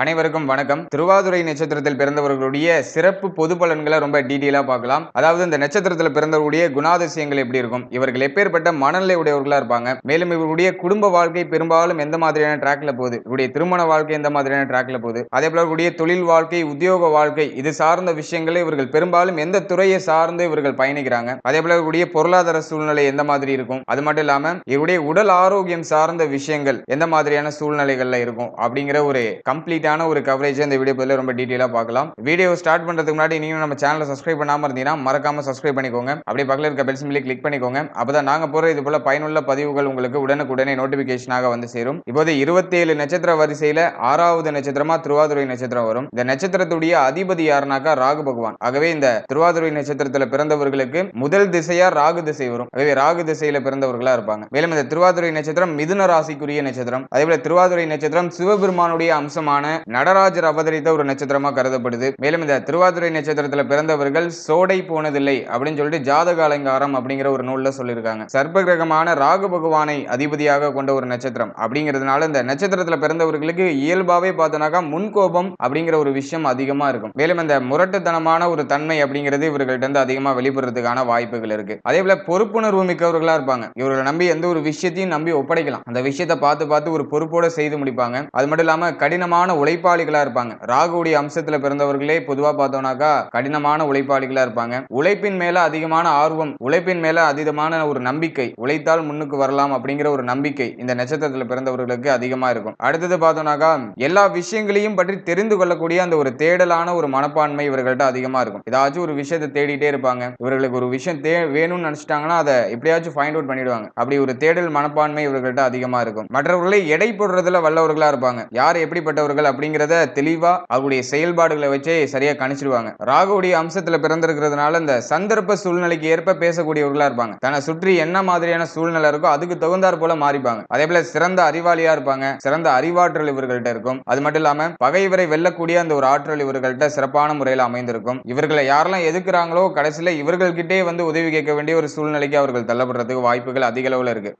அனைவருக்கும் வணக்கம். திருவாதுரை நட்சத்திரத்தில் பிறந்தவர்களுடைய சிறப்பு பொது பலன்களை ரொம்ப டீட்டெயிலாக பார்க்கலாம். அதாவது இந்த நட்சத்திரத்தில் பிறந்தவர்களுடைய குணாதிசயங்கள் எப்படி இருக்கும்? இவர்கள் எப்பேற்பட்ட மனநிலை உடையவர்களாக இருப்பாங்க? மேலும் இவர்களுடைய குடும்ப வாழ்க்கை பெரும்பாலும் எந்த மாதிரியான ட்ராக்ல போகுது? இவருடைய திருமண வாழ்க்கை எந்த மாதிரியான ட்ராக்ல போகுது? அதே போல இவருடைய தொழில் வாழ்க்கை உத்தியோக வாழ்க்கை இது சார்ந்த விஷயங்களை இவர்கள் பெரும்பாலும் எந்த துறையை சார்ந்து இவர்கள் பயணிக்கிறாங்க? அதே போல இவருடைய பொருளாதார சூழ்நிலை எந்த மாதிரி இருக்கும்? அது மட்டும் இல்லாம இவருடைய உடல் ஆரோக்கியம் சார்ந்த விஷயங்கள் எந்த மாதிரியான சூழ்நிலைகள்ல இருக்கும்? அப்படிங்கிற ஒரு கம்ப்ளீட் கம்ப்ளீட்டான ஒரு கவரேஜ் இந்த வீடியோ பதில் ரொம்ப டீட்டெயிலாக பார்க்கலாம். வீடியோ ஸ்டார்ட் பண்றதுக்கு முன்னாடி நீங்கள் நம்ம சேனலை சப்ஸ்கிரைப் பண்ணாம இருந்தீங்கன்னா மறக்காம சப்ஸ்கிரைப் பண்ணிக்கோங்க. அப்படியே பக்கத்தில் இருக்க பெல் சிம்பிளி கிளிக் பண்ணிக்கோங்க. அப்பதான் நாங்க போற இது போல பயனுள்ள பதிவுகள் உங்களுக்கு உடனுக்குடனே நோட்டிபிகேஷனாக வந்து சேரும். இப்போது இருபத்தி ஏழு நட்சத்திர வரிசையில ஆறாவது நட்சத்திரமா திருவாதுரை நட்சத்திரம் வரும். இந்த நட்சத்திரத்துடைய அதிபதி யாருனாக்கா ராகு பகவான். ஆகவே இந்த திருவாதுரை நட்சத்திரத்துல பிறந்தவர்களுக்கு முதல் திசையா ராகு திசை வரும். ஆகவே ராகு திசையில பிறந்தவர்களா இருப்பாங்க. மேலும் இந்த திருவாதுரை நட்சத்திரம் மிதுன ராசிக்குரிய நட்சத்திரம். அதே போல திருவாதுரை நட்சத்திரம் சிவபெருமானுடைய அம்சமான நடராஜர் அவதரித்த ஒரு நட்சத்திரமா கருதப்படுது. மேலும் இந்த திருவாதிரை நட்சத்திரத்துல பிறந்தவர்கள் சோடை போனதில்லை அப்படின்னு சொல்லிட்டு ஜாதக அலங்காரம் அப்படிங்கிற ஒரு நூல்ல சொல்லியிருக்காங்க. சர்ப்ப கிரகமான ராகு பகவானை அதிபதியாக கொண்ட ஒரு நட்சத்திரம். அப்படிங்கிறதுனால இந்த நட்சத்திரத்துல பிறந்தவர்களுக்கு இயல்பாவே பார்த்தோம்னாக்கா முன்கோபம் அப்படிங்கிற ஒரு விஷயம் அதிகமா இருக்கும். மேலும் இந்த முரட்டுத்தனமான ஒரு தன்மை அப்படிங்கிறது இவர்கள்ட்ட இருந்து அதிகமா வெளிப்படுறதுக்கான வாய்ப்புகள் இருக்கு. அதே போல பொறுப்புணர்வு மிக்கவர்களா இருப்பாங்க. இவர்களை நம்பி எந்த ஒரு விஷயத்தையும் நம்பி ஒப்படைக்கலாம். அந்த விஷயத்தை பார்த்து பார்த்து ஒரு பொறுப்போட செய்து முடிப்பாங்க. அது மட்டும் இல்லாம கடினமான உழைப்பாளிகளா இருப்பாங்க. ராகுடைய அம்சத்துல பிறந்தவர்களே பொதுவா பார்த்தோம்னாக்கா கடினமான உழைப்பாளிகளா இருப்பாங்க. உழைப்பின் மேல அதிகமான ஆர்வம் உழைப்பின் மேல அதிகமான ஒரு நம்பிக்கை உழைத்தால் முன்னுக்கு வரலாம் அப்படிங்கிற ஒரு நம்பிக்கை இந்த நட்சத்திரத்துல பிறந்தவர்களுக்கு அதிகமா இருக்கும். அடுத்தது பார்த்தோம்னாக்கா எல்லா விஷயங்களையும் பற்றி தெரிந்து கொள்ளக்கூடிய அந்த ஒரு தேடலான ஒரு மனப்பான்மை இவர்கள்ட்ட அதிகமா இருக்கும். ஏதாச்சும் ஒரு விஷயத்தை தேடிட்டே இருப்பாங்க. இவர்களுக்கு ஒரு விஷயம் தே வேணும்னு நினைச்சிட்டாங்கன்னா அதை எப்படியாச்சும் ஃபைண்ட் அவுட் பண்ணிடுவாங்க. அப்படி ஒரு தேடல் மனப்பான்மை இவர்கள்ட்ட அதிகமா இருக்கும். மற்றவர்களை எடை போடுறதுல வல்லவர்களா இருப்பாங்க. யார் எப்படிப்பட்டவர்கள் அப்படிங்கிறத தெளிவா அவருடைய செயல்பாடுகளை வச்சே சரியா கணிச்சிடுவாங்க ராகுடைய அம்சத்துல பிறந்திருக்கிறதுனால இந்த சந்தர்ப்ப சூழ்நிலைக்கு ஏற்ப பேசக்கூடியவர்களா இருப்பாங்க. தன்னை சுற்றி என்ன மாதிரியான சூழ்நிலை இருக்கோ அதுக்கு தகுந்தாற் போல மாறிப்பாங்க. அதே போல சிறந்த அறிவாளியா இருப்பாங்க. சிறந்த அறிவாற்றல் இவர்கள்ட்ட இருக்கும். அது மட்டும் இல்லாம பகைவரை வெல்லக்கூடிய அந்த ஒரு ஆற்றல் இவர்கள்ட்ட சிறப்பான முறையில் அமைந்திருக்கும். இவர்களை யாரெல்லாம் எதுக்குறாங்களோ கடைசியில இவர்கள்கிட்டே வந்து உதவி கேட்க வேண்டிய ஒரு சூழ்நிலைக்கு அவர்கள் தள்ளப்படுறதுக்கு வாய்ப்புகள் அதிக அளவில் இருக்கு.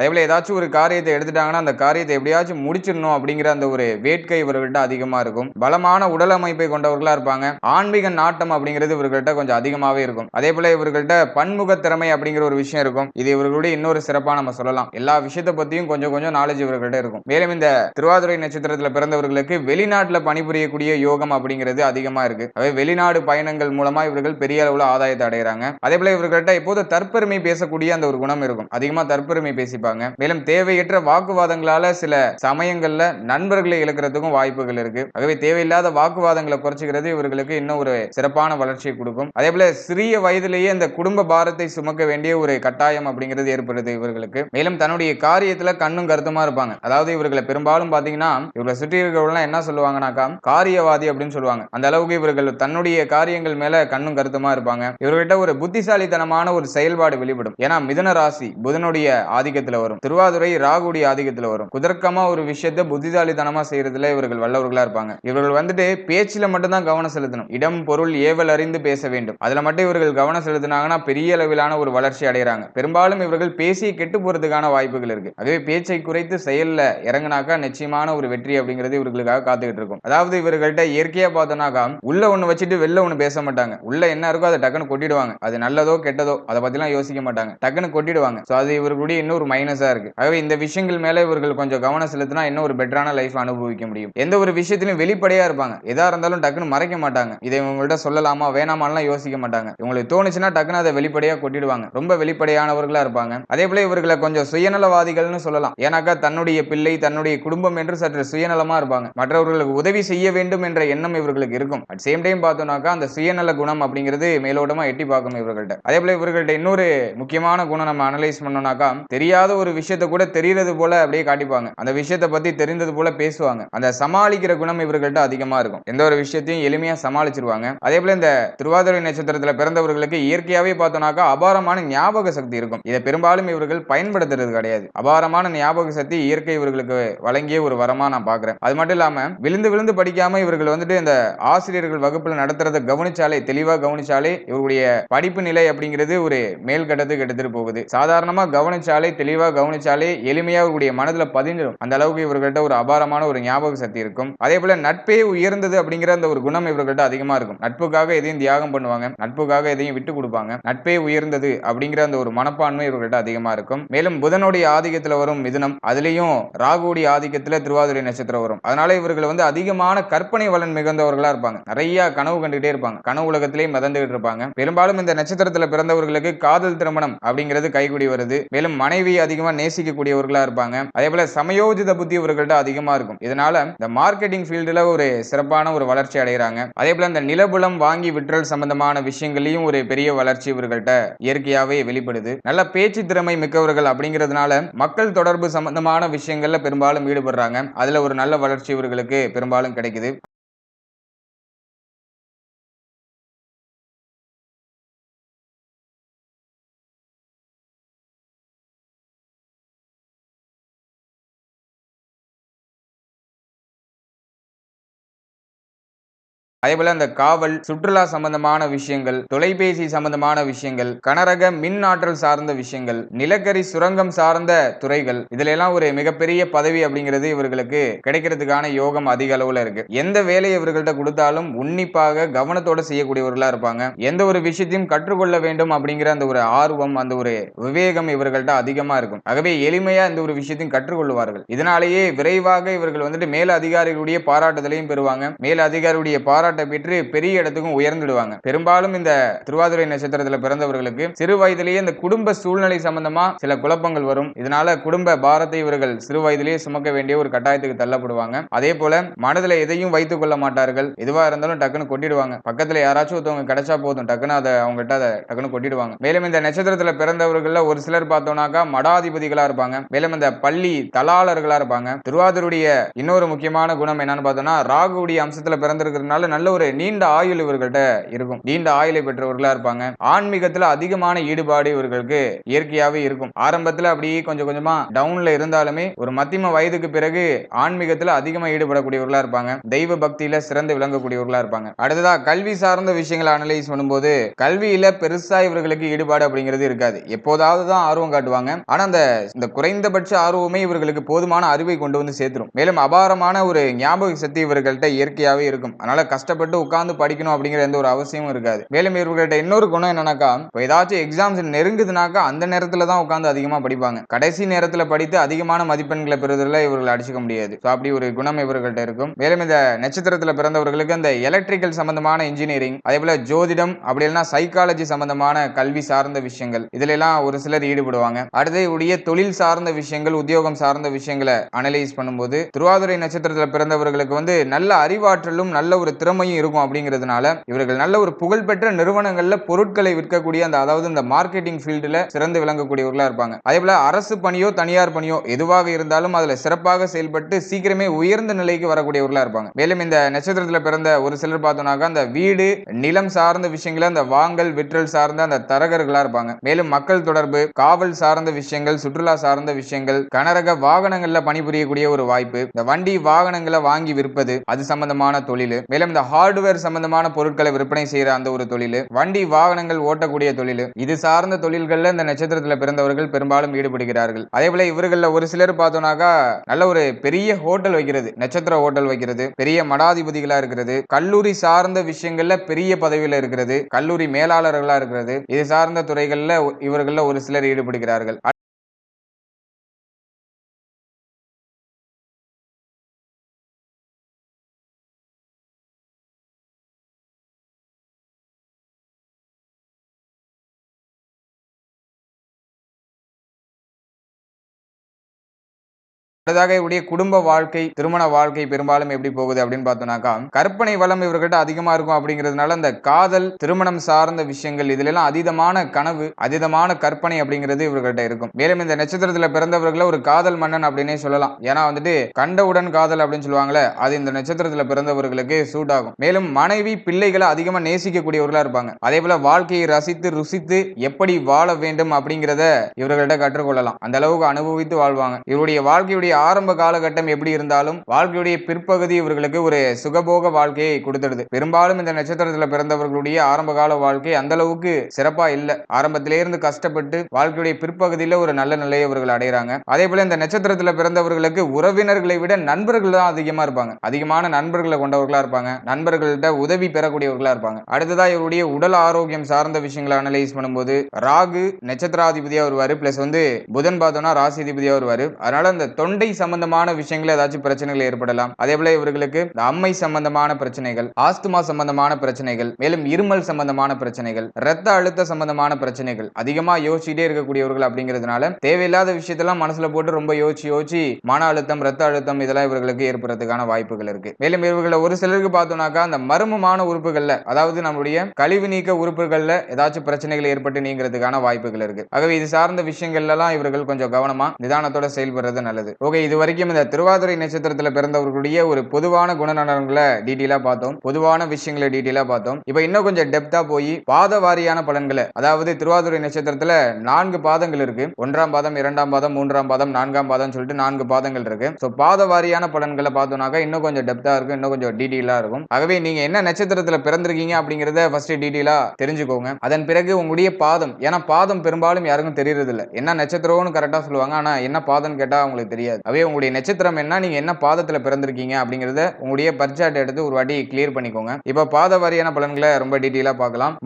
அதேபோல் ஏதாச்சும் ஒரு காரியத்தை எடுத்துட்டாங்கன்னா அந்த காரியத்தை எப்படியாச்சும் முடிச்சிடணும் அப்படிங்கிற அந்த ஒரு வேட்கை இவர்கள்ட்ட அதிகமாக இருக்கும். பலமான உடல் அமைப்பை கொண்டவர்களாக இருப்பாங்க. ஆன்மீக நாட்டம் அப்படிங்கிறது இவர்கள்ட்ட கொஞ்சம் அதிகமாகவே இருக்கும். அதே போல் இவர்கள்ட்ட பன்முக திறமை அப்படிங்கிற ஒரு விஷயம் இருக்கும். இது இவர்களுடைய இன்னொரு சிறப்பாக நம்ம சொல்லலாம். எல்லா விஷயத்தை பற்றியும் கொஞ்சம் கொஞ்சம் நாலேஜ் இவர்கள்ட்ட இருக்கும். மேலும் இந்த திருவாதுரை நட்சத்திரத்தில் பிறந்தவர்களுக்கு வெளிநாட்டில் பணிபுரியக்கூடிய யோகம் அப்படிங்கிறது அதிகமாக இருக்கு. அவை வெளிநாடு பயணங்கள் மூலமாக இவர்கள் பெரிய அளவில் ஆதாயத்தை அடைகிறாங்க அதே போல் இவர்கள்ட்ட எப்போது தற்பெருமை பேசக்கூடிய அந்த ஒரு குணம் இருக்கும். அதிகமாக தற்பெருமை பேசிப்பாங்க. மேலும் தேவையற்ற வாக்குவாதங்களால சில சமயங்கள்ல நண்பர்களை இழக்கிறதுக்கும் வாய்ப்புகள் இருக்கு. ஆகவே தேவையில்லாத வாக்குவாதங்களை குறைச்சிக்கிறது இவர்களுக்கு இன்னும் ஒரு சிறப்பான வளர்ச்சியை கொடுக்கும். அதே போல சிறிய வயதிலேயே இந்த குடும்ப பாரத்தை சுமக்க வேண்டிய ஒரு கட்டாயம் அப்படிங்கிறது ஏற்படுது இவர்களுக்கு. மேலும் தன்னுடைய காரியத்துல கண்ணும் கருத்துமா இருப்பாங்க. அதாவது இவர்களை பெரும்பாலும் பாத்தீங்கன்னா இவர்களை சுற்றி இருக்கிறவங்க என்ன சொல்லுவாங்கன்னாக்கா காரியவாதி அப்படின்னு சொல்லுவாங்க. அந்த அளவுக்கு இவர்கள் தன்னுடைய காரியங்கள் மேல கண்ணும் கருத்துமா இருப்பாங்க. இவர்கிட்ட ஒரு புத்திசாலித்தனமான ஒரு செயல்பாடு வெளிப்படும். ஏன்னா மிதன ராசி புதனுடைய ஆதிக்கத்துல வரும். திருவாதுரை ராகுடைய ஆதிக்கத்துல வரும். குதர்க்கமா ஒரு விஷயத்த புத்திசாலித்தனமா செய்யறதுல இவர்கள் வல்லவர்களா இருப்பாங்க. இவர்கள் வந்துட்டு பேச்சுல மட்டும்தான் கவனம் செலுத்தணும். இடம் பொருள் ஏவல் அறிந்து பேச வேண்டும். அதுல மட்டும் இவர்கள் கவனம் செலுத்தினாங்கன்னா பெரிய அளவிலான ஒரு வளர்ச்சி அடைகிறாங்க. பெரும்பாலும் இவர்கள் பேசி கெட்டு போறதுக்கான வாய்ப்புகள் இருக்கு. அதுவே பேச்சை குறைத்து செயல்ல இறங்குனாக்கா நிச்சயமான ஒரு வெற்றி அப்படிங்கிறது இவர்களுக்காக காத்துக்கிட்டு இருக்கும். அதாவது இவர்கள்ட்ட இயற்கையா பார்த்தோம்னாக்கா உள்ள ஒண்ணு வச்சுட்டு வெளில ஒண்ணு பேச மாட்டாங்க. உள்ள என்ன இருக்கோ அதை டக்குன்னு கொட்டிடுவாங்க. அது நல்லதோ கெட்டதோ அதை பத்திலாம் யோசிக்க மாட்டாங்க. டக்குன்னு கொட்டிடுவாங்க. சோ அது இவர்களுடைய இன்னொரு மைண்ட் மைனஸா இருக்கு. ஆகவே இந்த விஷயங்கள் மேல இவர்கள் கொஞ்சம் கவனம் செலுத்தினா இன்னும் ஒரு பெட்டரான லைஃப் அனுபவிக்க முடியும். எந்த ஒரு விஷயத்திலும் வெளிப்படையா இருப்பாங்க. எதா இருந்தாலும் டக்குன்னு மறைக்க மாட்டாங்க. இதை இவங்கள்ட்ட சொல்லலாமா வேணாமான்லாம் யோசிக்க மாட்டாங்க. இவங்களுக்கு தோணுச்சுன்னா டக்குன்னு அதை வெளிப்படையா கொட்டிடுவாங்க. ரொம்ப வெளிப்படையானவர்களா இருப்பாங்க. அதே போல இவர்களை கொஞ்சம் சுயநலவாதிகள்னு சொல்லலாம். ஏன்னாக்கா தன்னுடைய பிள்ளை தன்னுடைய குடும்பம் என்று சற்று சுயநலமா இருப்பாங்க. மற்றவர்களுக்கு உதவி செய்ய வேண்டும் என்ற எண்ணம் இவர்களுக்கு இருக்கும். அட் சேம் டைம் பார்த்தோம்னாக்கா அந்த சுயநல குணம் அப்படிங்கிறது மேலோட்டமா எட்டி பார்க்கும் இவர்கள்ட்ட. அதே போல இவர்கள்ட்ட இன்னொரு முக்கியமான குணம் நம்ம அனலைஸ் பண்ணோம்னாக்கா தெரியாத ஒரு விஷயத்த கூட தெரியறது போல அப்படியே காட்டிப்பாங்க. அந்த விஷயத்த பத்தி தெரிந்தது போல பேசுவாங்க. அந்த சமாளிக்கிற குணம் இவர்கள்ட்ட அதிகமா இருக்கும். எந்த ஒரு விஷயத்தையும் எளிமையா சமாளிச்சிருவாங்க. அதே போல இந்த திருவாதிரை நட்சத்திரத்துல பிறந்தவர்களுக்கு இயற்கையாவே பார்த்தோம்னாக்கா அபாரமான ஞாபக சக்தி இருக்கும். இதை பெரும்பாலும் இவர்கள் பயன்படுத்துறது கிடையாது. அபாரமான ஞாபக சக்தி இயற்கை இவர்களுக்கு வழங்கிய ஒரு வரமா நான் பாக்குறேன். அது மட்டும் இல்லாம விழுந்து விழுந்து படிக்காம இவர்கள் வந்துட்டு இந்த ஆசிரியர்கள் வகுப்புல நடத்துறத கவனிச்சாலே தெளிவா கவனிச்சாலே இவருடைய படிப்பு நிலை அப்படிங்கிறது ஒரு மேல்கட்டத்துக்கு எடுத்துட்டு போகுது. சாதாரணமா கவனிச்சாலே தெளிவா கவனிச்சாலே எளிமையாக கூடிய மனதில் பதிஞ்சிடும் அந்த அளவுக்கு இவர்கள்ட்ட ஒரு அபாரமான ஒரு ஞாபக சக்தி இருக்கும். அதே போல நட்பே உயர்ந்தது அப்படிங்கிற அந்த ஒரு குணம் இவர்கள்ட்ட அதிகமாக இருக்கும். நட்புக்காக எதையும் தியாகம் பண்ணுவாங்க. நட்புக்காக எதையும் விட்டு கொடுப்பாங்க. நட்பே உயர்ந்தது அப்படிங்கிற அந்த ஒரு மனப்பான்மை இவர்கள்ட்ட அதிகமாக இருக்கும். மேலும் புதனுடைய ஆதிக்கத்தில் வரும் மிதுனம் அதுலேயும் ராகுடைய ஆதிக்கத்தில் திருவாதிரை நட்சத்திரம் வரும். அதனால இவர்கள் வந்து அதிகமான கற்பனை வளன் மிகுந்தவர்களா இருப்பாங்க. நிறைய கனவு கண்டுகிட்டே இருப்பாங்க. கனவு உலகத்திலேயே மிதந்துகிட்டு இருப்பாங்க. பெரும்பாலும் இந்த நட்சத்திரத்தில் பிறந்தவர்களுக்கு காதல் திருமணம் அப்படிங்கிறது கைகூடி வருது. மேலும் மனைவி அதிகமா நேசிக்கக்கூடியவர்களா இருப்பாங்க. அதே போல சமயோஜித புத்தி இவர்கள்ட்ட அதிகமா இருக்கும். இதனால இந்த மார்க்கெட்டிங் ஃபீல்டுல ஒரு சிறப்பான ஒரு வளர்ச்சி அடைகிறாங்க. அதே போல இந்த நிலபுலம் வாங்கி விற்றல் சம்பந்தமான விஷயங்களையும் ஒரு பெரிய வளர்ச்சி இவர்கள்ட்ட இயற்கையாவே வெளிப்படுது. நல்ல பேச்சு திறமை மிக்கவர்கள் அப்படிங்கிறதுனால மக்கள் தொடர்பு சம்பந்தமான விஷயங்கள்ல பெரும்பாலும் ஈடுபடுறாங்க. அதுல ஒரு நல்ல வளர்ச்சி இவர்களுக்கு பெரும்பாலும் கிடைக்குது. அதே போல அந்த காவல் சுற்றுலா சம்பந்தமான விஷயங்கள் தொலைபேசி சம்பந்தமான விஷயங்கள் கனரக மின் ஆற்றல் சார்ந்த விஷயங்கள் நிலக்கரி சுரங்கம் சார்ந்த துறைகள் இதுல எல்லாம் ஒரு மிகப்பெரிய பதவி அப்படிங்கிறது இவர்களுக்கு கிடைக்கிறதுக்கான யோகம் அதிக அளவுல இருக்கு. எந்த வேலையை இவர்கள்ட்ட கொடுத்தாலும் உன்னிப்பாக கவனத்தோட செய்யக்கூடியவர்களா இருப்பாங்க. எந்த ஒரு விஷயத்தையும் கற்றுக்கொள்ள வேண்டும் அப்படிங்கிற அந்த ஒரு ஆர்வம் அந்த ஒரு விவேகம் இவர்கள்ட்ட அதிகமா இருக்கும். ஆகவே எளிமையா இந்த ஒரு விஷயத்தையும் கற்றுக்கொள்வார்கள். இதனாலேயே விரைவாக இவர்கள் வந்துட்டு மேல அதிகாரிகளுடைய பாராட்டுதலையும் பெறுவாங்க. மேல அதிகாரியுடைய பாராட்டு பெற்று பெரிய இடத்துக்கும் உயர்ந்துடுவாங்க. பெரும்பாலும் இந்த திருவாதிரை நட்சத்திரத்துல பிறந்தவர்களுக்கு சிறு வயதிலேயே இந்த குடும்ப சூழ்நிலை சம்பந்தமா சில குழப்பங்கள் வரும். இதனால குடும்ப பாரத்தை இவர்கள் சிறு வயதிலேயே சுமக்க வேண்டிய ஒரு கட்டாயத்துக்கு தள்ளப்படுவாங்க. அதே போல மனதில் எதையும் வைத்துக் கொள்ள மாட்டார்கள். எதுவா இருந்தாலும் டக்குன்னு கொட்டிடுவாங்க. பக்கத்துல யாராச்சும் ஒருத்தவங்க கிடைச்சா போதும். டக்குன்னு அதை அவங்ககிட்ட அதை டக்குன்னு கொட்டிடுவாங்க. மேலும் இந்த நட்சத்திரத்துல பிறந்தவர்கள்ல ஒரு சிலர் பார்த்தோம்னாக்கா மடாதிபதிகளா இருப்பாங்க. மேலும் இந்த பள்ளி தலாளர்களா இருப்பாங்க. திருவாதிருடைய இன்னொரு முக்கியமான குணம் என்னன்னு பார்த்தோம்னா ராகுடைய அம்சத்துல பிறந்திருக்கிறதுனால நல்ல ஒரு நீண்ட ஆயுள் இவர்கள்ட்ட இருக்கும். நீண்ட ஆயுளை பெற்றவர்களா இருப்பாங்க. ஆன்மீகத்துல அதிகமான ஈடுபாடு இவர்களுக்கு இயற்கையாவே இருக்கும். ஆரம்பத்துல அப்படியே கொஞ்சம் கொஞ்சமா டவுன்ல இருந்தாலுமே ஒரு மத்தியம வயதுக்கு பிறகு ஆன்மீகத்துல அதிகமா ஈடுபடக்கூடியவர்களா இருப்பாங்க. தெய்வ பக்தியில சிறந்து விளங்கக்கூடியவர்களா இருப்பாங்க. அடுத்ததா கல்வி சார்ந்த விஷயங்களை அனலைஸ் பண்ணும்போது கல்வியில பெருசா இவர்களுக்கு ஈடுபாடு அப்படிங்கிறது இருக்காது. எப்போதாவது தான் ஆர்வம் காட்டுவாங்க. ஆனா அந்த இந்த குறைந்தபட்ச ஆர்வமே இவர்களுக்கு போதுமான அறிவை கொண்டு வந்து சேர்த்துரும். மேலும் அபாரமான ஒரு ஞாபக சக்தி இவர்கள்ட்ட இயற்கையாவே இருக்கும். அதனால கஷ்டப்பட்டு உட்காந்து படிக்கணும் அப்படிங்கிற எந்த ஒரு அவசியமும் இருக்காது. மேலும் இவர்கள்ட்ட இன்னொரு குணம் என்னன்னாக்கா இப்போ ஏதாச்சும் எக்ஸாம்ஸ் நெருங்குதுனாக்கா அந்த நேரத்தில் தான் உட்காந்து அதிகமாக படிப்பாங்க. கடைசி நேரத்தில் படித்து அதிகமான மதிப்பெண்களை பெறுவதில் இவர்கள் அடிச்சுக்க முடியாது. ஸோ அப்படி ஒரு குணம் இவர்கள்ட்ட இருக்கும். மேலும் இந்த நட்சத்திரத்தில் பிறந்தவர்களுக்கு அந்த எலக்ட்ரிக்கல் சம்பந்தமான இன்ஜினியரிங் அதே போல ஜோதிடம் அப்படி இல்லைன்னா சைக்காலஜி சம்பந்தமான கல்வி சார்ந்த விஷயங்கள் இதுல எல்லாம் ஒரு சிலர் ஈடுபடுவாங்க. அடுத்து உடைய தொழில் சார்ந்த விஷயங்கள் உத்தியோகம் சார்ந்த விஷயங்களை அனலைஸ் பண்ணும்போது திருவாதிரை நட்சத்திரத்தில் பிறந்தவர்களுக்கு வந்து நல்ல அறிவாற்றலும் நல்ல ஒரு திறமையும் இருக்கும் அப்படிங்கிறதுனால இவர்கள் நல்ல ஒரு புகழ்பெற்ற நிறுவனங்கள்ல பொருட்களை விற்கக்கூடிய அந்த அதாவது இந்த மார்க்கெட்டிங் ஃபீல்டுல சிறந்து விளங்கக்கூடியவர்களா இருப்பாங்க. அதே போல அரசு பணியோ தனியார் பணியோ எதுவாக இருந்தாலும் அதுல சிறப்பாக செயல்பட்டு சீக்கிரமே உயர்ந்த நிலைக்கு வரக்கூடியவர்களா இருப்பாங்க. மேலும் இந்த நட்சத்திரத்துல பிறந்த ஒரு சிலர் பார்த்தோம்னாக்கா அந்த வீடு நிலம் சார்ந்த விஷயங்களை அந்த வாங்கல் விற்றல் சார்ந்த அந்த தரகர்களா இருப்பாங்க. மேலும் மக்கள் தொடர்பு காவல் சார்ந்த விஷயங்கள் சுற்றுலா சார்ந்த விஷயங்கள் கனரக வாகனங்கள்ல பணிபுரியக்கூடிய ஒரு வாய்ப்பு இந்த வண்டி வாகனங்களை வாங்கி விற்பது அது சம்பந்தமான தொழில். மேலும் இந்த ஹார்ட்வேர் சம்பந்தமான பொருட்களை விற்பனை செய்யற அந்த ஒரு தொழில் வண்டி வாகனங்கள் ஓட்டக்கூடிய தொழில் இது சார்ந்த தொழில்கள்ல இந்த நட்சத்திரத்துல பிறந்தவர்கள் பெரும்பாலும் ஈடுபடுகிறார்கள். அதே போல இவர்களில் ஒரு சிலர் பார்த்தோம்னாக்கா நல்ல ஒரு பெரிய ஹோட்டல் வைக்கிறது நட்சத்திர ஹோட்டல் வைக்கிறது பெரிய மடாதிபதிகளா இருக்கிறது கல்லூரி சார்ந்த விஷயங்கள்ல பெரிய பதவியில இருக்கிறது கல்லூரி மேலாளர்களா இருக்கிறது இது சார்ந்த துறைகள்ல இவர்கள்ல ஒரு சிலர் ஈடுபடுகிறார்கள். அடுத்ததாக இவருடைய குடும்ப வாழ்க்கை திருமண வாழ்க்கை பெரும்பாலும் எப்படி போகுது அப்படின்னு பார்த்தோம்னாக்கா கற்பனை வளம் இவர்கிட்ட அதிகமா இருக்கும் அப்படிங்கிறதுனால அந்த காதல் திருமணம் சார்ந்த விஷயங்கள் இதுல எல்லாம் அதீதமான கனவு அதீதமான கற்பனை அப்படிங்கிறது இவர்கிட்ட இருக்கும். மேலும் இந்த நட்சத்திரத்துல பிறந்தவர்களை ஒரு காதல் மன்னன் அப்படின்னே சொல்லலாம். ஏன்னா வந்துட்டு கண்டவுடன் காதல் அப்படின்னு சொல்லுவாங்களே அது இந்த நட்சத்திரத்துல பிறந்தவர்களுக்கு சூட் ஆகும் மேலும் மனைவி பிள்ளைகளை அதிகமா நேசிக்கக்கூடியவர்களா இருப்பாங்க. அதே போல வாழ்க்கையை ரசித்து ருசித்து எப்படி வாழ வேண்டும் அப்படிங்கிறத இவர்கள்ட்ட கற்றுக்கொள்ளலாம். அந்த அளவுக்கு அனுபவித்து வாழ்வாங்க. இவருடைய வாழ்க்கையுடைய ஆரம்ப காலகட்டம் எப்படி இருந்தாலும் வாழ்க்கையுடைய பிற்பகுதி இவர்களுக்கு ஒரு சுகபோக வாழ்க்கையை கொடுத்துடுது. பெரும்பாலும் இந்த நட்சத்திரத்துல பிறந்தவர்களுடைய ஆரம்ப கால வாழ்க்கை அந்த அளவுக்கு சிறப்பா இல்ல. ஆரம்பத்திலே இருந்து கஷ்டப்பட்டு வாழ்க்கையுடைய பிற்பகுதியில ஒரு நல்ல நிலையை இவர்கள் அடைகிறாங்க அதே போல இந்த நட்சத்திரத்துல பிறந்தவர்களுக்கு உறவினர்களை விட நண்பர்கள் தான் அதிகமா இருப்பாங்க. அதிகமான நண்பர்களை கொண்டவர்களா இருப்பாங்க. நண்பர்கள்ட்ட உதவி பெறக்கூடியவர்களா இருப்பாங்க. அடுத்ததா இவருடைய உடல் ஆரோக்கியம் சார்ந்த விஷயங்களை அனலைஸ் பண்ணும்போது ராகு நட்சத்திராதிபதியா வருவாரு. பிளஸ் வந்து புதன் பார்த்தோம்னா ராசிதிபதியா வருவாரு. அதனால அந்த தொண்டை குழந்தை சம்பந்தமான விஷயங்கள் ஏதாச்சும் பிரச்சனைகள் ஏற்படலாம். அதே போல இவர்களுக்கு அம்மை சம்பந்தமான பிரச்சனைகள் ஆஸ்துமா சம்பந்தமான பிரச்சனைகள் மேலும் இருமல் சம்பந்தமான பிரச்சனைகள் ரத்த அழுத்த சம்பந்தமான பிரச்சனைகள் அதிகமா யோசிச்சுட்டே இருக்கக்கூடியவர்கள் அப்படிங்கிறதுனால தேவையில்லாத விஷயத்தெல்லாம் மனசுல போட்டு ரொம்ப யோசிச்சு யோசிச்சு மன அழுத்தம் ரத்த அழுத்தம் இதெல்லாம் இவர்களுக்கு ஏற்படுறதுக்கான வாய்ப்புகள் இருக்கு. மேலும் இவர்களை ஒரு சிலருக்கு பார்த்தோம்னாக்கா அந்த மர்மமான உறுப்புகள்ல அதாவது நம்மளுடைய கழிவு நீக்க உறுப்புகள்ல ஏதாச்சும் பிரச்சனைகள் ஏற்பட்டு நீங்கிறதுக்கான வாய்ப்புகள் இருக்கு. ஆகவே இது சார்ந்த விஷயங்கள்லாம் இவர்கள் கொஞ்சம் கவனமா நிதானத்தோட செயல்படுறது நல்லது. ஓகே. இது வரைக்கும் இந்த திருவாதிரை நட்சத்திரத்துல பிறந்தவர்களுடைய ஒரு பொதுவான குணநலன்களை டீட்டெயிலா பார்த்தோம். பொதுவான விஷயங்களை டீட்டெயிலா பார்த்தோம். இப்போ இன்னும் கொஞ்சம் டெப்தா போய் பாத வாரியான பலன்களை அதாவது திருவாதிரை நட்சத்திரத்துல நான்கு பாதங்கள் இருக்கு. ஒன்றாம் பாதம் இரண்டாம் பாதம் மூன்றாம் பாதம் நான்காம் பாதம் சொல்லிட்டு நான்கு பாதங்கள் இருக்கு. ஸோ பாத வாரியான பலன்களை பார்த்தோம்னாக்கா இன்னும் கொஞ்சம் டெப்தா இருக்கும் இன்னும் கொஞ்சம் டீட்டெயிலா இருக்கும். ஆகவே நீங்க என்ன நட்சத்திரத்துல பிறந்திருக்கீங்க அப்படிங்கறத ஃபர்ஸ்ட் டீட்டெயிலா தெரிஞ்சுக்கோங்க. அதன் பிறகு உங்களுடைய பாதம் ஏன்னா பாதம் பெரும்பாலும் யாருக்கும் தெரியறது இல்ல என்ன நட்சத்திரம்னு கரெக்டா சொல்லுவாங்க ஆனா என்ன பாதம்னு கேட்டா அவங்களுக்கு தெரியாது. அவே உங்களுடைய நட்சத்திரம் என்ன? நீங்க என்ன பாதத்துல பிறந்திருக்கீங்க? அப்படிங்கறத உங்களுடைய பர்ச்சாட் எடுத்து ஒரு வாட்டி கிளியர் பண்ணிக்கோங்க. இப்போ பாத வாரியான பலன்களை ரொம்ப டீட்டெயிலா பார்க்கலாம்.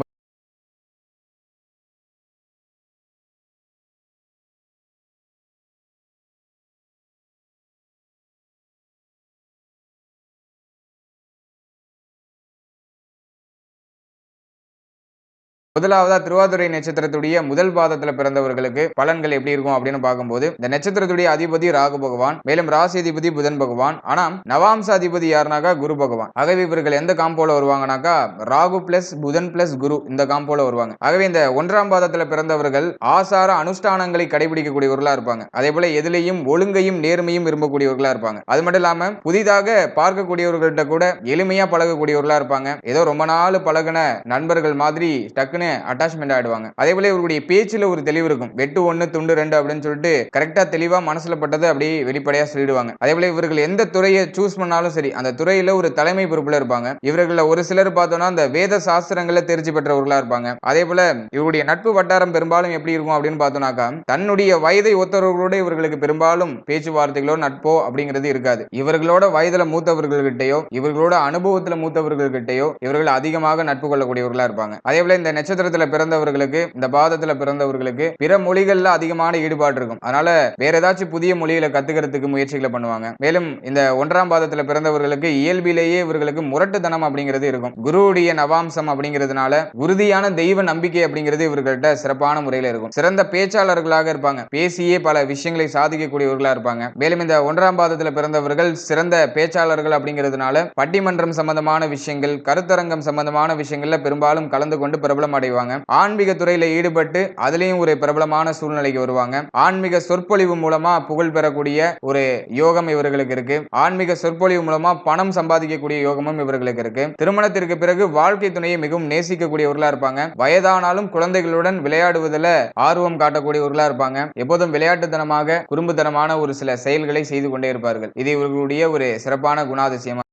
முதலாவதா திருவாதுரை நட்சத்திரத்துடைய முதல் பாதத்துல பிறந்தவர்களுக்கு பலன்கள் எப்படி இருக்கும் அப்படின்னு பார்க்கும்போது இந்த நட்சத்திரத்துடைய அதிபதி ராகு பகவான் மேலும் ராசி அதிபதி புதன் பகவான் ஆனா நவாம்ச அதிபதி யாருனாக்கா குரு பகவான். ஆகவே இவர்கள் எந்த காம்போல வருவாங்கனாக்கா ராகு பிளஸ் புதன் பிளஸ் குரு இந்த காம்போல வருவாங்க. ஆகவே இந்த ஒன்றாம் பாதத்துல பிறந்தவர்கள் ஆசார அனுஷ்டானங்களை கடைபிடிக்கக்கூடியவர்களா இருப்பாங்க. அதே போல எதிலையும் ஒழுங்கையும் நேர்மையும் விரும்பக்கூடியவர்களா இருப்பாங்க. அது மட்டும் இல்லாம புதிதாக பார்க்கக்கூடியவர்கள்ட்ட கூட எளிமையா பழகக்கூடியவர்களா இருப்பாங்க. ஏதோ ரொம்ப நாள் பழகின நண்பர்கள் மாதிரி டக்குன்னு அட்டாச்மெண்ட் ஆயிடுவாங்க. அதே போல இவருடைய பேச்சுல ஒரு தெளிவு இருக்கும். வெட்டு ஒண்ணு துண்டு ரெண்டு அப்படின்னு சொல்லிட்டு கரெக்டா தெளிவா மனசுல பட்டது அப்படியே வெளிப்படையா சொல்லிடுவாங்க. அதே போல இவர்கள் எந்த துறையை சூஸ் பண்ணாலும் சரி அந்த துறையில ஒரு தலைமை பொறுப்புல இருப்பாங்க. இவர்கள ஒரு சிலர் பார்த்தோம்னா அந்த வேத சாஸ்திரங்களை தெரிஞ்சு பெற்றவர்களா இருப்பாங்க. அதே போல இவருடைய நட்பு வட்டாரம் பெரும்பாலும் எப்படி இருக்கும் அப்படின்னு பார்த்தோம்னாக்கா தன்னுடைய வயதை ஒத்தவர்களோட இவர்களுக்கு பெரும்பாலும் பேச்சுவார்த்தைகளோ நட்போ அப்படிங்கிறது இருக்காது. இவர்களோட வயதுல மூத்தவர்கள்கிட்டயோ இவர்களோட அனுபவத்துல மூத்தவர்கள்கிட்டயோ இவர்கள் அதிகமாக நட்பு கொள்ளக்கூடியவர்களா இருப்பாங்க. அதே போல இந்த நட்சத்திர நட்சத்திரத்துல பிறந்தவர்களுக்கு இந்த பாதத்துல பிறந்தவர்களுக்கு பிற மொழிகள்ல அதிகமான ஈடுபாடு இருக்கும். அதனால வேற ஏதாச்சும் புதிய மொழிகளை கத்துக்கிறதுக்கு முயற்சிகளை பண்ணுவாங்க. மேலும் இந்த ஒன்றாம் பாதத்துல பிறந்தவர்களுக்கு இயல்பிலேயே இவர்களுக்கு முரட்டுத்தனம் அப்படிங்கிறது இருக்கும். குருவுடைய நவாம்சம் அப்படிங்கிறதுனால உறுதியான தெய்வ நம்பிக்கை அப்படிங்கிறது இவர்கள்ட்ட சிறப்பான முறையில இருக்கும். சிறந்த பேச்சாளர்களாக இருப்பாங்க. பேசியே பல விஷயங்களை சாதிக்கக்கூடியவர்களா இருப்பாங்க. மேலும் இந்த ஒன்றாம் பாதத்துல பிறந்தவர்கள் சிறந்த பேச்சாளர்கள் அப்படிங்கிறதுனால பட்டிமன்றம் சம்பந்தமான விஷயங்கள் கருத்தரங்கம் சம்பந்தமான விஷயங்கள்ல பெரும்பாலும் கலந்து கொண்டு பிரபலம் அடைவாங்க ஆன்மீக துறையில ஈடுபட்டு அதுலயும் ஒரு பிரபலமான சூழ்நிலைக்கு வருவாங்க. ஆன்மீக சொற்பொழிவு மூலமா புகழ் பெறக்கூடிய ஒரு யோகம் இவர்களுக்கு இருக்கு. ஆன்மீக சொற்பொழிவு மூலமா பணம் சம்பாதிக்கக்கூடிய யோகமும் இவர்களுக்கு இருக்கு. திருமணத்திற்கு பிறகு வாழ்க்கை துணையை மிகவும் நேசிக்கக்கூடியவர்களா இருப்பாங்க. வயதானாலும் குழந்தைகளுடன் விளையாடுவதில் ஆர்வம் காட்டக்கூடியவர்களா இருப்பாங்க. எப்போதும் விளையாட்டுத்தனமாக குறும்புத்தனமான ஒரு சில செயல்களை செய்து கொண்டே இருப்பார்கள். இது இவர்களுடைய ஒரு சிறப்பான குணாதிசயமா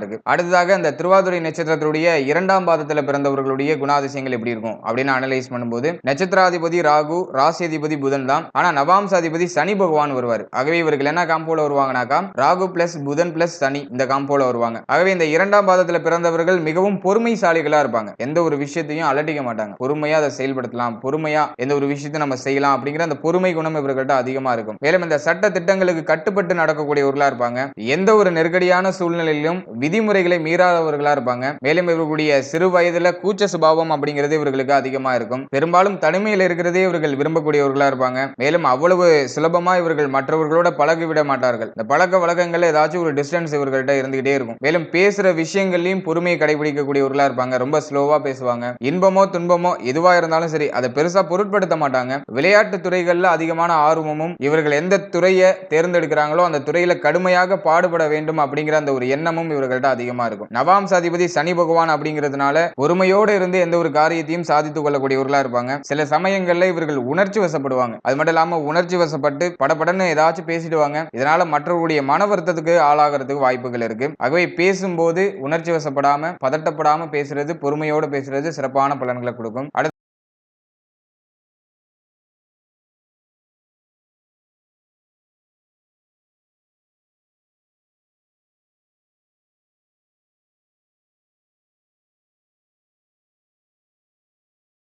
இருக்கு. அடுத்ததாக இந்த திருவாதிரை நட்சத்திரத்துடைய இரண்டாம் பாதத்துல பிறந்தவர்களுடைய குணாதிசயங்கள் எப்படி இருக்கும்? அப்படின்னு அனலைஸ் பண்ணும்போது நட்சத்திராதிபதி ராகு ராசியதிபதி புதன் தான். ஆனா நவாம்சாதிபதி சனி பகவான் வருவார். ஆகவே இவர்கள் என்ன காம்போல வருவாங்கனாக்கா ராகு பிளஸ் புதன் பிளஸ் சனி இந்த காம்போல வருவாங்க. ஆகவே இந்த இரண்டாம் பாதத்துல பிறந்தவர்கள் மிகவும் பொறுமைசாலிகளா இருப்பாங்க. எந்த ஒரு விஷயத்தையும் அலட்டிக்க மாட்டாங்க. பொறுமையா அதை செயல்படுத்தலாம். பொறுமையா எந்த ஒரு விஷயத்தை நம்ம செய்யலாம் அப்படிங்கிற அந்த பொறுமை குணம் இவர்கள்ட்ட அதிகமா இருக்கும். மேலும் இந்த சட்ட திட்டங்களுக்கு கட்டுப்பட்டு நடக்கக்கூடியவர்களா இருப்பாங்க. எந்த ஒரு நெருக்கடியான சூழ்நிலையிலும் விதிமுறைகளை மீறாதவர்களா இருப்பாங்க. மேலும் இவர்களுடைய சிறு வயதுல கூச்ச சுபாவம் அப்படிங்கிறது இவர்களுக்கு அதிகமா இருக்கும். பெரும்பாலும் தனிமையில் இருக்கிறதே இவர்கள் விரும்பக்கூடியவர்களா இருப்பாங்க. மேலும் அவ்வளவு சுலபமா இவர்கள் மற்றவர்களோட பழகி விட மாட்டார்கள். இந்த பழக்க வழக்கங்கள் ஏதாச்சும் ஒரு டிஸ்டன்ஸ் இவர்கள்ட்ட இருந்துகிட்டே இருக்கும். மேலும் பேசுற விஷயங்கள்லயும் பொறுமையை கடைபிடிக்கக்கூடியவர்களா இருப்பாங்க. ரொம்ப ஸ்லோவா பேசுவாங்க. இன்பமோ துன்பமோ எதுவா இருந்தாலும் சரி அதை பெருசா பொருட்படுத்த மாட்டாங்க. விளையாட்டு துறைகள்ல அதிகமான ஆர்வமும் இவர்கள் எந்த துறையை தேர்ந்தெடுக்கிறாங்களோ அந்த துறையில கடுமையாக பாடுபட வேண்டும் அப்படிங்கிற அந்த ஒரு எண்ணமும் இவர்கள் இவர்கள்ட்ட அதிகமா இருக்கும். நவாம்சாதிபதி சனி பகவான் அப்படிங்கிறதுனால பொறுமையோடு இருந்து எந்த ஒரு காரியத்தையும் சாதித்துக் கொள்ளக்கூடியவர்களா இருப்பாங்க. சில சமயங்கள்ல இவர்கள் உணர்ச்சி வசப்படுவாங்க. அது மட்டும் இல்லாம உணர்ச்சி வசப்பட்டு படபடன்னு ஏதாச்சும் பேசிடுவாங்க. இதனால மற்றவர்களுடைய மன வருத்தத்துக்கு ஆளாகிறதுக்கு வாய்ப்புகள் இருக்கு. ஆகவே பேசும்போது உணர்ச்சி வசப்படாம பதட்டப்படாம பேசுறது பொறுமையோடு பேசுறது சிறப்பான பலன்களை கொடுக்கும்.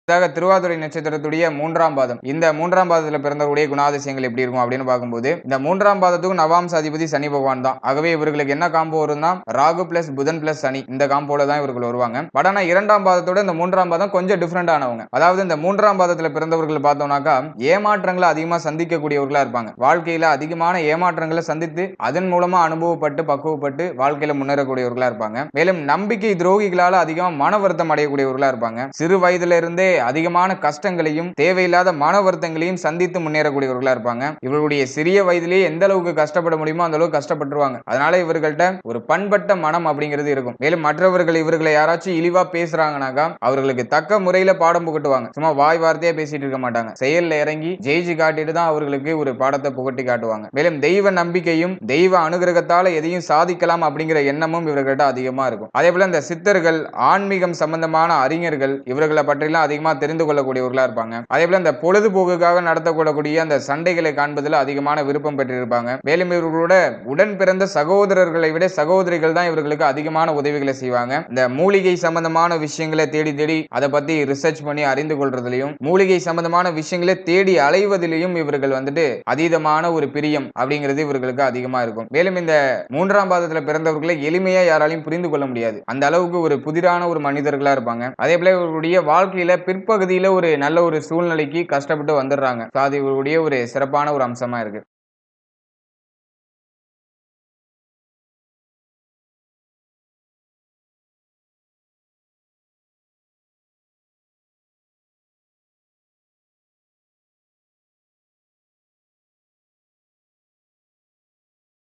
இதாக திருவாதுரை நட்சத்திரத்துடைய மூன்றாம் பாதம். இந்த மூன்றாம் பாதத்தில் பிறந்தவருடைய குணாதிசயங்கள் எப்படி இருக்கும் அப்படின்னு பார்க்கும்போது இந்த மூன்றாம் பாதத்துக்கும் நவாம்ச அதிபதி சனி பகவான் தான். ஆகவே இவர்களுக்கு என்ன காம்போ வரும்னா ராகு பிளஸ் புதன் பிளஸ் சனி இந்த காம்போல தான் இவர்கள் வருவாங்க. பட் ஆனா இரண்டாம் பாதத்தோட இந்த மூன்றாம் பாதம் கொஞ்சம் டிஃப்ரெண்ட் ஆனவங்க. அதாவது இந்த மூன்றாம் பாதத்தில் பிறந்தவர்கள் பார்த்தோம்னாக்கா ஏமாற்றங்களை அதிகமாக சந்திக்கக்கூடியவர்களா இருப்பாங்க. வாழ்க்கையில அதிகமான ஏமாற்றங்களை சந்தித்து அதன் மூலமா அனுபவப்பட்டு பக்குவப்பட்டு வாழ்க்கையில முன்னேறக்கூடியவர்களா இருப்பாங்க. மேலும் நம்பிக்கை துரோகிகளால அதிகமாக மன வருத்தம் அடையக்கூடியவர்களா இருப்பாங்க. சிறு வயதுல இருந்தே அதிகமான கஷ்டங்களையும் தேவையில்லாத மன வருத்தங்களையும் சந்தித்து முன்னேறக்கூடியவர்களா இருப்பாங்க. இவர்களுடைய சிறிய வயதிலேயே எந்த அளவுக்கு கஷ்டப்பட முடியுமோ அந்த அளவுக்கு கஷ்டப்பட்டுருவாங்க. அதனால இவர்கள்ட்ட ஒரு பண்பட்ட மனம் அப்படிங்கிறது இருக்கும். மேலும் மற்றவர்கள் இவர்களை யாராச்சும் இழிவா பேசுறாங்கனாக்கா அவர்களுக்கு தக்க முறையில பாடம் புகட்டுவாங்க. சும்மா வாய் வார்த்தையா பேசிட்டு இருக்க மாட்டாங்க. செயல்ல இறங்கி ஜெயிச்சு காட்டிட்டு தான் அவர்களுக்கு ஒரு பாடத்தை புகட்டி காட்டுவாங்க. மேலும் தெய்வ நம்பிக்கையும் தெய்வ அனுகிரகத்தால எதையும் சாதிக்கலாம் அப்படிங்கிற எண்ணமும் இவர்கள்ட்ட அதிகமா இருக்கும். அதே போல இந்த சித்தர்கள் ஆன்மீகம் சம்பந்தமான அறிஞர்கள் இவர்களை பற்றிலாம் அதிகமா தெரிந்து கொள்ளக்கூடியவர்களா இருப்பாங்க. அதே போல இந்த பொழுதுபோக்குக்காக நடத்தக்கூடக்கூடிய அந்த சண்டைகளை காண்பதில் அதிகமான விருப்பம் பெற்றிருப்பாங்க. மேலும் இவர்களோட உடன் பிறந்த சகோதரர்களை விட சகோதரிகள் தான் இவர்களுக்கு அதிகமான உதவிகளை செய்வாங்க. இந்த மூலிகை சம்பந்தமான விஷயங்களை தேடி தேடி அதை பத்தி ரிசர்ச் பண்ணி அறிந்து கொள்றதுலையும் மூலிகை சம்பந்தமான விஷயங்களை தேடி அலைவதிலையும் இவர்கள் வந்துட்டு அதீதமான ஒரு பிரியம் அப்படிங்கிறது இவர்களுக்கு அதிகமா இருக்கும். மேலும் இந்த மூன்றாம் பாதத்துல பிறந்தவர்களை எளிமையா யாராலையும் புரிந்து கொள்ள முடியாது. அந்த அளவுக்கு ஒரு புதிரான ஒரு மனிதர்களா இருப்பாங்க. அதே போல இவருடைய வாழ்க்கையில பிற்பகுதியில ஒரு நல்ல ஒரு சூழ்நிலைக்கு கஷ்டப்பட்டு வந்துடுறாங்க. ஸோ அது இவருடைய ஒரு சிறப்பான ஒரு அம்சமா இருக்கு.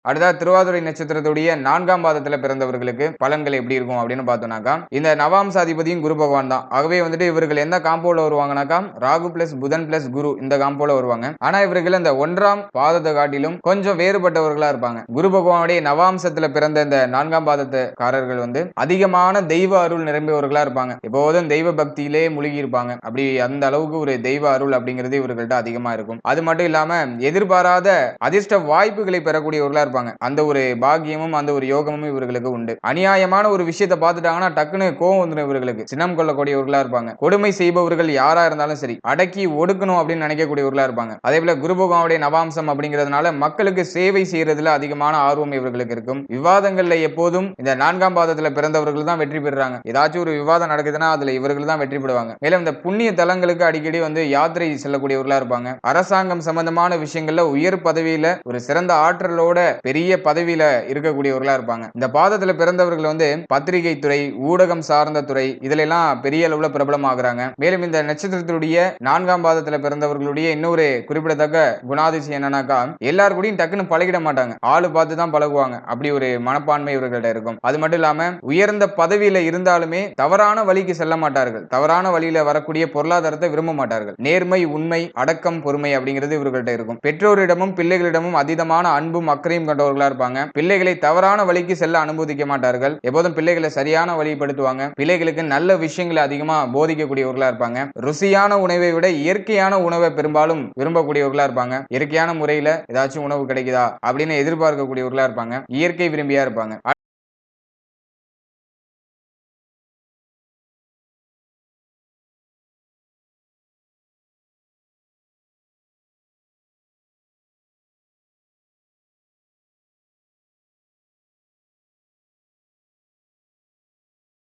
அடுத்தா திருவாதுரை நட்சத்திரத்துடைய நான்காம் பாதத்துல பிறந்தவர்களுக்கு பலன்கள் எப்படி இருக்கும் அப்படின்னு பார்த்தோம்னாக்கா இந்த நவாம்ச அதிபதியும் குரு பகவான் தான். ஆகவே வந்துட்டு இவர்கள் எந்த காம்போல வருவாங்கனாக்கா ராகு பிளஸ் புதன் பிளஸ் குரு இந்த காம்போல வருவாங்க. ஆனா இவர்கள் இந்த ஒன்றாம் பாதத்தை காட்டிலும் கொஞ்சம் வேறுபட்டவர்களா இருப்பாங்க. குரு பகவானுடைய நவாம்சத்துல பிறந்த இந்த நான்காம் பாதத்துக்காரர்கள் வந்து அதிகமான தெய்வ அருள் நிரம்பியவர்களா இருப்பாங்க. எப்போதும் தெய்வ பக்தியிலே முழுகி இருப்பாங்க. அப்படி அந்த அளவுக்கு ஒரு தெய்வ அருள் அப்படிங்கிறது இவர்கள்ட்ட அதிகமா இருக்கும். அது மட்டும் இல்லாம எதிர்பாராத அதிர்ஷ்ட வாய்ப்புகளை பெறக்கூடியவர்களா இருப்பாங்க. அந்த ஒரு பாக்கியமும் அந்த ஒரு யோகமும் இவர்களுக்கு உண்டு. அநியாயமான ஒரு விஷயத்தை பார்த்துட்டாங்கன்னா டக்குன்னு கோவம் வந்துடும் இவர்களுக்கு. சின்னம் கொள்ளக்கூடியவர்களா இருப்பாங்க. கொடுமை செய்பவர்கள் யாரா இருந்தாலும் சரி அடக்கி ஒடுக்கணும் அப்படின்னு நினைக்கக்கூடியவர்களா இருப்பாங்க. அதே போல குரு பகவானுடைய நவாம்சம் அப்படிங்கிறதுனால மக்களுக்கு சேவை செய்யறதுல அதிகமான ஆர்வம் இவர்களுக்கு இருக்கும். விவாதங்கள்ல எப்போதும் இந்த நான்காம் பாதத்துல பிறந்தவர்கள் தான் வெற்றி பெறுறாங்க. ஏதாச்சும் ஒரு விவாதம் நடக்குதுன்னா அதுல இவர்கள் தான் வெற்றி பெறுவாங்க. மேலும் இந்த புண்ணிய தலங்களுக்கு அடிக்கடி வந்து யாத்திரை செல்லக்கூடியவர்களா இருப்பாங்க. அரசாங்கம் சம்பந்தமான விஷயங்கள்ல உயர் பதவியில ஒரு சிறந்த ஆற்றலோட பெரிய பதவியில இருக்கக்கூடியவர்களா இருப்பாங்க. இந்த பாதத்துல பிறந்தவர்கள் வந்து பத்திரிகை துறை ஊடகம் சார்ந்த துறை இதுல எல்லாம் பெரிய அளவுல பிரபலமாகறாங்க. மேலும் இந்த நட்சத்திரத்துடைய நான்காம் பாதத்துல பிறந்தவர்களுடைய இன்னொரு குறிப்பிடத்தக்க குணாதிசயம் என்னன்னாக்கா எல்லாரு கூடயும் டக்குன்னு பழகிட மாட்டாங்க. ஆளு பார்த்து தான் பழகுவாங்க. அப்படி ஒரு மனப்பான்மை இவர்கள்ட்ட இருக்கும். அது மட்டும் இல்லாம உயர்ந்த பதவியில இருந்தாலுமே தவறான வழிக்கு செல்ல மாட்டார்கள். தவறான வழியில வரக்கூடிய பொருளாதாரத்தை விரும்ப மாட்டார்கள். நேர்மை உண்மை அடக்கம் பொறுமை அப்படிங்கிறது இவர்கள்ட்ட இருக்கும். பெற்றோரிடமும் பிள்ளைகளிடமும் அதீதமான அன்பும் அக்கறையும் கொண்டவர்களா இருப்பாங்க. பிள்ளைகளை தவறான வழிக்கு செல்ல அனுமதிக்க மாட்டார்கள். எப்போதும் பிள்ளைகளை சரியான வழிப்படுத்துவாங்க. பிள்ளைகளுக்கு நல்ல விஷயங்களை அதிகமா போதிக்கக்கூடியவர்களா இருப்பாங்க. ருசியான உணவை விட இயற்கையான உணவை பெரும்பாலும் விரும்பக்கூடியவர்களா இருப்பாங்க. இயற்கையான முறையில ஏதாச்சும் உணவு கிடைக்குதா அப்படின்னு எதிர்பார்க்கக்கூடியவர்களா இருப்பாங்க. இயற்கை விரும்பியா இருப்பாங்க.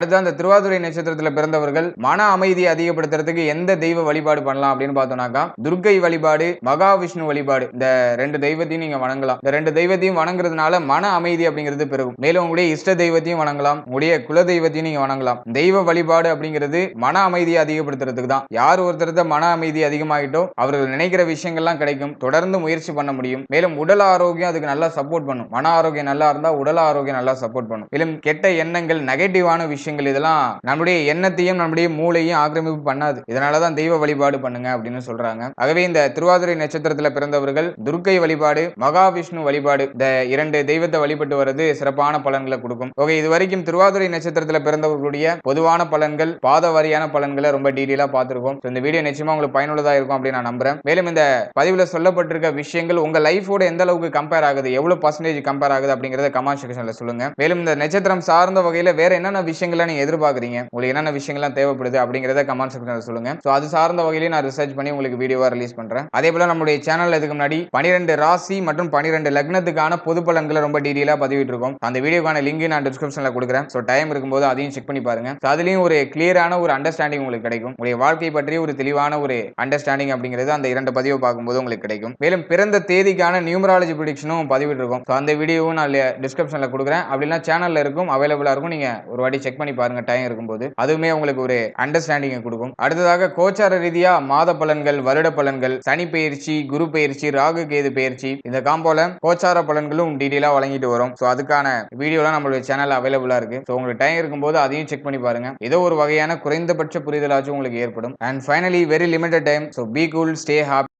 அடுத்து அந்த திருவாதுரை நட்சத்திரத்துல பிறந்தவர்கள் மன அமைதியை அதிகப்படுத்துறதுக்கு எந்த தெய்வ வழிபாடு பண்ணலாம் அப்படின்னு பார்த்தோம்னாக்கா துர்க்கை வழிபாடு மகாவிஷ்ணு வழிபாடு இந்த ரெண்டு தெய்வத்தையும் நீங்க வணங்கலாம். இந்த ரெண்டு தெய்வத்தையும் வணங்குறதுனால மன அமைதி அப்படிங்கிறது பெருகும். மேலும் உங்களுடைய இஷ்ட தெய்வத்தையும் வணங்கலாம் உங்களுடைய குல தெய்வத்தையும் நீங்க வணங்கலாம். தெய்வ வழிபாடு அப்படிங்கிறது மன அமைதியை அதிகப்படுத்துறதுக்கு தான். யார் ஒருத்தரத மன அமைதி அதிகமாகிட்டோ அவர்கள் நினைக்கிற விஷயங்கள்லாம் கிடைக்கும். தொடர்ந்து முயற்சி பண்ண முடியும். மேலும் உடல் ஆரோக்கியம் அதுக்கு நல்லா சப்போர்ட் பண்ணும். மன ஆரோக்கியம் நல்லா இருந்தா உடல் ஆரோக்கியம் நல்லா சப்போர்ட் பண்ணும். மேலும் கெட்ட எண்ணங்கள் நெகட்டிவான விஷயங்கள் இதெல்லாம் நம்முடைய எண்ணத்தையும் நம்முடைய மூளையும் ஆக்கிரமிப்பு பண்ணாது. இதனாலதான் தெய்வ வழிபாடு பண்ணுங்க அப்படின்னு சொல்றாங்க. ஆகவே இந்த திருவாதிரை நட்சத்திரத்துல பிறந்தவர்கள் துர்க்கை வழிபாடு மகாவிஷ்ணு வழிபாடு இந்த இரண்டு தெய்வத்தை வழிபட்டு வர்றது சிறப்பான பலன்களை கொடுக்கும். ஓகே இது வரைக்கும் திருவாதிரை நட்சத்திரத்துல பிறந்தவர்களுடைய பொதுவான பலன்கள் பாத வாரியான பலன்களை ரொம்ப டீடெயிலா பார்த்திருக்கோம். இந்த வீடியோ நிச்சயமா உங்களுக்கு பயனுள்ளதா இருக்கும் அப்படின்னு நான் நம்புறேன். மேலும் இந்த பதிவுல சொல்லப்பட்டிருக்க விஷயங்கள் உங்க லைஃபோட எந்த அளவுக்கு கம்பேர் ஆகுது எவ்வளவு பர்சன்டேஜ் கம்பேர் ஆகுது அப்படிங்கறத கமெண்ட் செக்ஷன்ல சொல்லுங்க. மேலும் இந்த நட்சத்திரம் சார்ந்த வகையில வேற என்னென்ன விஷயங்களை நீங்க எதிர்பார்க்குறீங்க. உங்களுக்கு என்னென்ன விஷயங்கள்லாம் தேவைப்படுது அப்படிங்கறத கமெண்ட் செக்ஷனில் சொல்லுங்க. ஸோ அது சார்ந்த வகையிலே நான் ரிசர்ச் பண்ணி உங்களுக்கு வீடியோவாக ரிலீஸ் பண்றேன். அதே போல நம்மளுடைய சேனல் இதுக்கு முன்னாடி பனிரெண்டு ராசி மற்றும் பனிரெண்டு லக்னத்துக்கான பொது பலன்களை ரொம்ப டீட்டெயிலா பதிவிட்டு இருக்கோம் அந்த வீடியோக்கான லிங்க் நான் டிஸ்கிரிப்ஷன்ல கொடுக்குறேன். ஸோ டைம் இருக்கும்போது அதையும் செக் பண்ணி பாருங்க. ஸோ அதுலயும் ஒரு கிளியரான ஒரு அண்டர்ஸ்டாண்டிங் உங்களுக்கு கிடைக்கும். உங்களுடைய வாழ்க்கை பற்றி ஒரு தெளிவான ஒரு அண்டர்ஸ்டாண்டிங் அப்படிங்கிறது அந்த இரண்டு பதிவை பார்க்கும்போது உங்களுக்கு கிடைக்கும். மேலும் பிறந்த தேதிக்கான நியூமராலஜி ப்ரிடிக்ஷனும் பதிவிட்டு இருக்கும் ஸோ அந்த வீடியோவும் நான் டிஸ்கிரிப்ஷன்ல கொடுக்குறேன். அப்படின்னா சேனல்ல இருக்கும் அவைலபிளா இருக்கும். நீங்க ஒரு வாட்டி செக் பண்ணி பாருங்க டைம் இருக்கும்போது. அதுவுமே உங்களுக்கு ஒரு அண்டர்ஸ்டாண்டிங்கை கொடுக்கும். அடுத்ததாக கோச்சார ரீதியா மாத பலன்கள் வருட பலன்கள் சனி பயிற்சி குரு பயிற்சி ராகு கேது பயிற்சி இந்த காம்போல கோச்சார பலன்களும் டீடைலா வழங்கிட்டு வரும். ஸோ அதுக்கான வீடியோலாம் நம்மளுடைய சேனல் அவைலபிளா இருக்கு. ஸோ உங்களுக்கு டைம் இருக்கும்போது அதையும் செக் பண்ணி பாருங்க. ஏதோ ஒரு வகையான குறைந்தபட்ச புரிதலாச்சும் உங்களுக்கு ஏற்படும். And finally very limited time so be cool stay happy